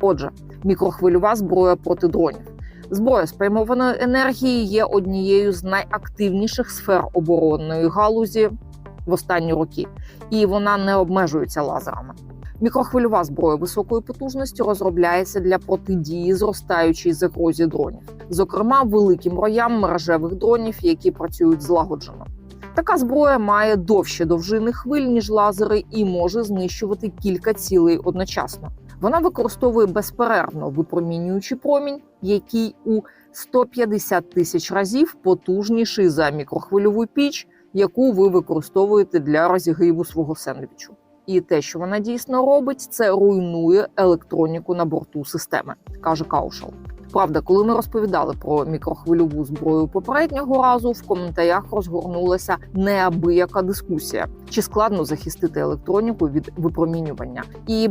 Отже, мікрохвильова зброя проти дронів. Зброя спрямованої енергії є однією з найактивніших сфер оборонної галузі в останні роки, і вона не обмежується лазерами. Мікрохвильова зброя високої потужності розробляється для протидії зростаючій загрозі дронів, зокрема великим роям мережевих дронів, які працюють злагоджено. Така зброя має довші довжини хвиль ніж лазери і може знищувати кілька цілей одночасно. Вона використовує безперервно випромінюючий промінь, який у 150 тисяч разів потужніший за мікрохвильову піч, яку ви використовуєте для розігріву свого сендвічу. І те, що вона дійсно робить, це руйнує електроніку на борту системи, каже Каушал. Правда, коли ми розповідали про мікрохвильову зброю попереднього разу, в коментарях розгорнулася неабияка дискусія, чи складно захистити електроніку від випромінювання. І